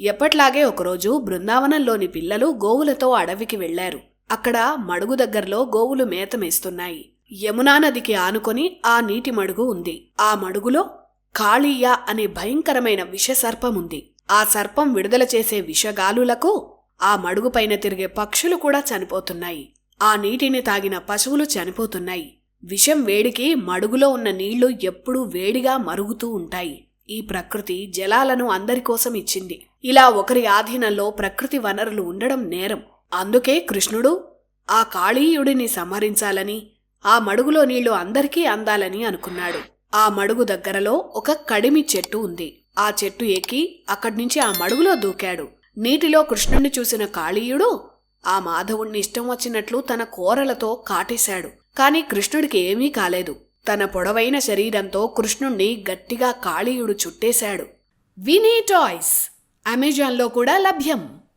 ఎప్పట్లాగే ఒకరోజు బృందావనంలోని పిల్లలు గోవులతో అడవికి వెళ్ళారు అక్కడ మడుగు దగ్గరలో గోవులు మేత మేస్తున్నాయి యమునా నదికి ఆనుకొని ఆ నీటి మడుగు ఉంది. ఆ మడుగులో కాళీయ అనే భయంకరమైన విషసర్పం ఉంది. ఆ సర్పం విడుదల చేసే విషగాలులకు ఆ మడుగుపైన తిరిగే పక్షులు కూడా చనిపోతున్నాయి. ఆ నీటిని తాగిన పశువులు చనిపోతున్నాయి. విషం వేడికి మడుగులో ఉన్న నీళ్ళు ఎప్పుడూ వేడిగా మరుగుతూ ఉంటాయి. ఈ ప్రకృతి జలాలను అందరికోసం ఇచ్చింది. ఇలా ఒకరి ఆధీనంలో ప్రకృతి వనరులు ఉండడం నేరం. అందుకే కృష్ణుడు ఆ కాళీయుడిని సంహరించాలని ఆ మడుగులో నీళ్ళు అందరికీ అందాలని అనుకున్నాడు. ఆ మడుగు దగ్గరలో ఒక కడిమి చెట్టు ఉంది. ఆ చెట్టు ఎక్కి అక్కడ్నుంచి ఆ మడుగులో దూకాడు. నీటిలో కృష్ణుణ్ణి చూసిన కాళీయుడు ఆ మాధవుణ్ణి ఇష్టం వచ్చినట్లు తన కోరలతో కాటేశాడు. కాని కృష్ణుడికి ఏమీ కాలేదు. తన పొడవైన శరీరంతో కృష్ణుణ్ణి గట్టిగా కాళీయుడు చుట్టేశాడు. వినీ టాయ్స్! అమెజాన్లో కూడా లభ్యం.